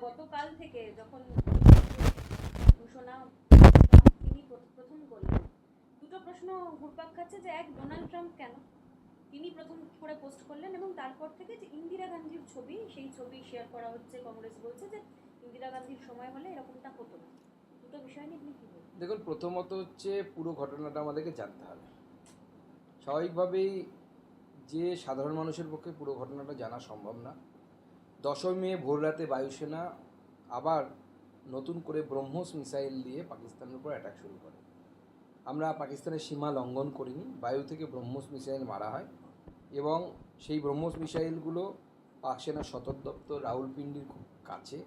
গতকাল থেকে যখন ঘোষণা তিনি প্র- প্রথম করলেন, দুটো প্রশ্ন ঘুরপাক খাচ্ছে যে এক, ডোনাল্ড ট্রাম্প কেন? তিনি প্রথম করে পোস্ট করলেন এবং তারপর থেকে যে ইন্দিরা গান্ধীর ছবি, সেই ছবি শেয়ার করা হচ্ছে, কংগ্রেস বলছে যে ইন্দিরা গান্ধীর সময় হলে এরকমটা হতো না। দুটো বিষয় নিয়ে আপনি দেখুন, প্রথমত হচ্ছে পুরো ঘটনাটা আমাদেরকে জানতে হবে। স্বাভাবিকভাবেই যে সাধারণ মানুষের পক্ষে পুরো ঘটনাটা জানা সম্ভব না। দশই মে ভোররাতে বায়ুসেনা আবার নতুন করে ব্রহ্মোস মিসাইল দিয়ে পাকিস্তানের উপর অ্যাটাক শুরু করে। আমরা পাকিস্তানের সীমা লঙ্ঘন করিনি, বায়ু থেকে ব্রহ্মোস মিসাইল মারা হয় এবং সেই ব্রহ্মোস মিসাইলগুলো পাক সেনার সদর দপ্তর রাউলপিন্ডির খুব কাছে।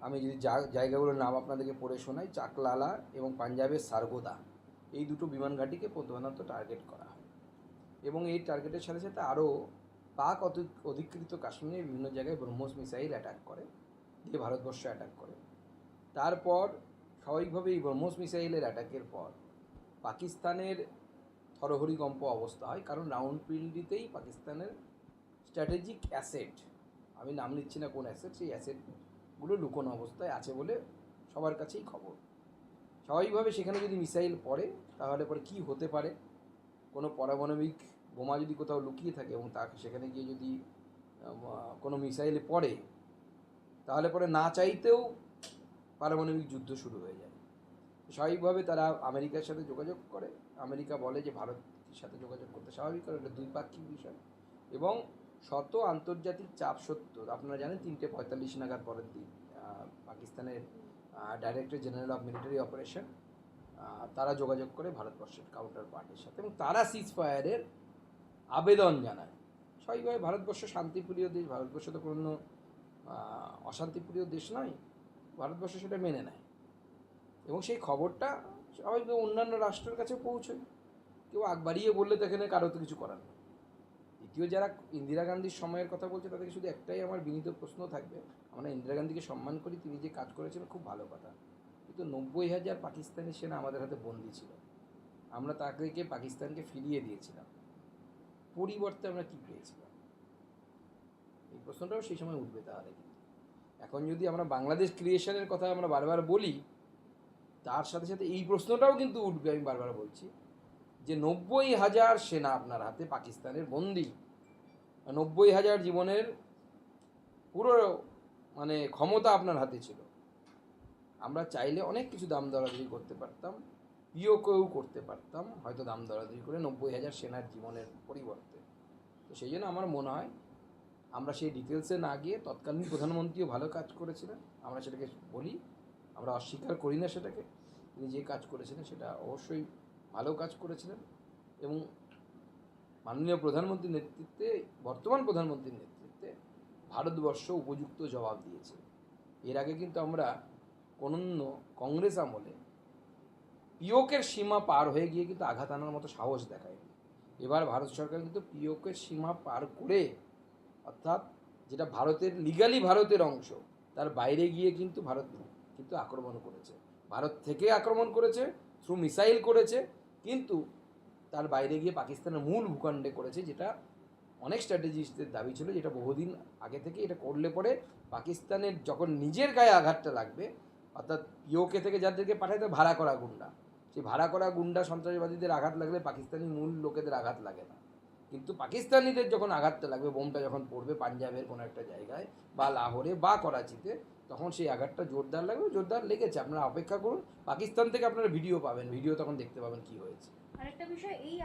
আমি যদি জায়গাগুলোর নাম আপনাদেরকে পড়ে শোনাই, চাকলালা এবং পাঞ্জাবের সারগোদা, এই দুটো বিমান ঘাঁটিকে প্রধানত টার্গেট করা হয়। এবং এই টার্গেটের সাথে সাথে আরও পাক অধি- অধিকৃত কাশ্মীরের বিভিন্ন জায়গায় ব্রহ্মোস মিসাইল অ্যাটাক করে, দিয়ে ভারতবর্ষ অ্যাটাক করে। তারপর স্বাভাবিকভাবে এই ব্রহ্মোস মিসাইলের অ্যাটাকের পর পাকিস্তানের থরহরিকম্প অবস্থা হয়, কারণ রাউন্ডপিন্ডিতেই পাকিস্তানের স্ট্র্যাটেজিক অ্যাসেট আমি নাম নিচ্ছি না কোন অ্যাসেট সেই অ্যাসেটগুলো লুকোনো অবস্থায় আছে বলে সবার কাছেই খবর। স্বাভাবিকভাবে সেখানে যদি মিসাইল পড়ে, তাহলে পরে কি হতে পারে? কোনো পারমাণবিক বোমা যদি কোথাও লুকিয়ে থাকে এবং তাকে সেখানে গিয়ে যদি কোনো মিসাইল পড়ে, তাহলে পরে না চাইতেও পারমাণবিক যুদ্ধ শুরু হয়ে যায়। স্বাভাবিকভাবে তারা আমেরিকার সাথে যোগাযোগ করে। আমেরিকা বলে যে ভারতের সাথে যোগাযোগ করতে স্বাভাবিক কারণ এটা দ্বিপাক্ষিক বিষয়। এবং শত আন্তর্জাতিক চাপ সত্ত্বেও, আপনারা জানেন তিনটে পঁয়তাল্লিশ নাগাদ পরের দিন পাকিস্তানের director general of military operation তারা যোগাযোগ করে ভারতবর্ষের কাউন্টার পার্টির সাথে। এবং তারা সিজ ফায়ারের আবেদন জানায়। স্বাভাবিকভাবে ভারতবর্ষ শান্তিপ্রিয় দেশ, ভারতবর্ষ তো কোনো অশান্তিপ্রিয় দেশ নয়, ভারতবর্ষ সেটা মেনে নেয়। এবং সেই খবরটা স্বাভাবিকভাবে অন্যান্য রাষ্ট্রের কাছে পৌঁছয়। কেউ আগ বাড়িয়ে বললে তো এখানে কারও তো কিছু করার নেই। দ্বিতীয় যারা ইন্দিরা গান্ধীর সময়ের কথা বলছে, তাদেরকে শুধু একটাই আমার বিনীত প্রশ্ন থাকবে। আমরা ইন্দিরা গান্ধীকে সম্মান করি, তিনি যে কাজ করেছেন খুব ভালো কথা। কিন্তু নব্বই হাজার পাকিস্তানি সেনা আমাদের হাতে বন্দি ছিল। আমরা তাকে পাকিস্তানকে ফিরিয়ে দিয়েছিলাম। পরিবর্তে আমরা কী পেয়েছিলাম? এই প্রশ্নটাও সেই সময় উঠবে তাহলে কিন্তু। এখন যদি আমরা বাংলাদেশ ক্রিয়েশনের কথা আমরা বারবার বলি, তার সাথে সাথে এই প্রশ্নটাও কিন্তু উঠবে, আমি বারবার বলছি, যে নব্বই হাজার সেনা আপনার হাতে পাকিস্তানের বন্দি। নব্বই হাজার জীবনের পুরো মানে ক্ষমতা আপনার হাতে ছিল। আমরা চাইলে অনেক কিছু দাম দরাদরি করতে পারতাম। পিওকেও করতে পারতাম, হয়তো দাম দরাদরি করে নব্বই হাজার সেনার জীবনের পরিবর্তে। তো সেই জন্য আমার মনে হয়, আমরা সেই ডিটেলসে না গিয়ে তৎকালীন প্রধানমন্ত্রীও ভালো কাজ করেছিলেন, আমরা সেটাকে বলি, আমরা অস্বীকার করি না সেটাকে, তিনি যে কাজ করেছিলেন সেটা অবশ্যই ভালো কাজ করেছিলেন এবং মাননীয় প্রধানমন্ত্রীর নেতৃত্বে, বর্তমান প্রধানমন্ত্রীর নেতৃত্বে ভারতবর্ষ উপযুক্ত জবাব দিয়েছে। এর আগে কিন্তু আমরা অনন্য কংগ্রেস আমলে পিওকের সীমা পার হয়ে গিয়ে কিন্তু আঘাত আনার মতো সাহস দেখায়নি এবার ভারত সরকার কিন্তু পিওকের সীমা পার করে, অর্থাৎ যেটা ভারতের লিগালি ভারতের অংশ, তার বাইরে গিয়ে কিন্তু ভারত কিন্তু আক্রমণ করেছে। ভারত থেকে আক্রমণ করেছে থ্রু মিসাইল করেছে, কিন্তু তার বাইরে গিয়ে পাকিস্তানের মূল ভূখণ্ডে করেছে, যেটা অনেক স্ট্র্যাটেজিস্টদের দাবি ছিল, যেটা বহুদিন আগে থেকে এটা করলে পরে পাকিস্তানের যখন নিজের গায়ে আঘাতটা লাগবে, অর্থাৎ ইউকে থেকে যাদেরকে পাঠায় ভাড়া করা গুন্ডা। সেই ভাড়া করা গুন্ডা সন্ত্রাসবাদীদের আঘাত লাগলে পাকিস্তানি মূল লোকেদের আঘাত লাগে না। কিন্তু পাকিস্তানিদের যখন আঘাতটা লাগবে, বোমটা যখন পড়বে পাঞ্জাবের কোনো একটা জায়গায় বা লাহোরে বা করাচিতে, তখন সেই আঘাতটা জোরদার লাগবে, জোরদার লেগেছে। আপনারা অপেক্ষা করুন। পাকিস্তান থেকে আপনারা ভিডিও পাবেন। ভিডিও তখন দেখতে পাবেন কি হয়েছে। আরেকটা বিষয়, এই